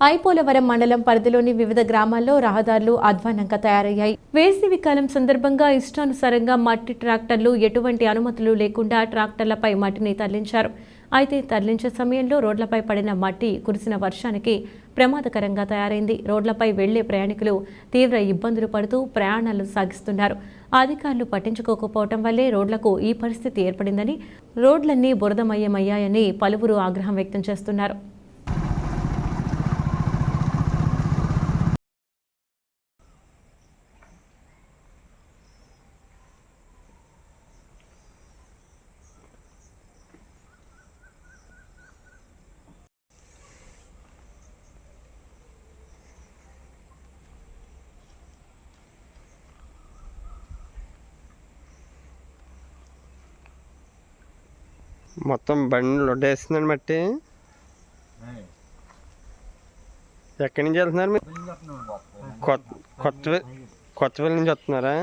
ఐపోలవరం మండలం పరిధిలోని వివిధ గ్రామాల్లో రహదారులు అధ్వానంగా తయారయ్యాయి. వేసవి కాలం సందర్భంగా ఇష్టానుసారంగా మట్టి ట్రాక్టర్లు ఎటువంటి అనుమతులు లేకుండా ట్రాక్టర్లపై మట్టిని తరలించారు. అయితే తరలించే సమయంలో రోడ్లపై పడిన మట్టి కురిసిన వర్షానికి ప్రమాదకరంగా తయారైంది. రోడ్లపై వెళ్ళే ప్రయాణికులు తీవ్ర ఇబ్బందులు పడుతూ ప్రయాణాలు సాగిస్తున్నారు. అధికారులు పట్టించుకోకపోవటం వల్లే రోడ్లకు ఈ పరిస్థితి ఏర్పడిందని రోడ్లన్నీ బురదమయమయ్యాయని పలువురు ఆగ్రహం వ్యక్తం చేస్తున్నారు. మొత్తం బండి లొడ్డేస్తుందండి మట్టి. ఎక్కడి నుంచి వెళ్తున్నారు మీరు? కొత్త కొత్త కొత్తపల్లి నుంచి వస్తున్నారా.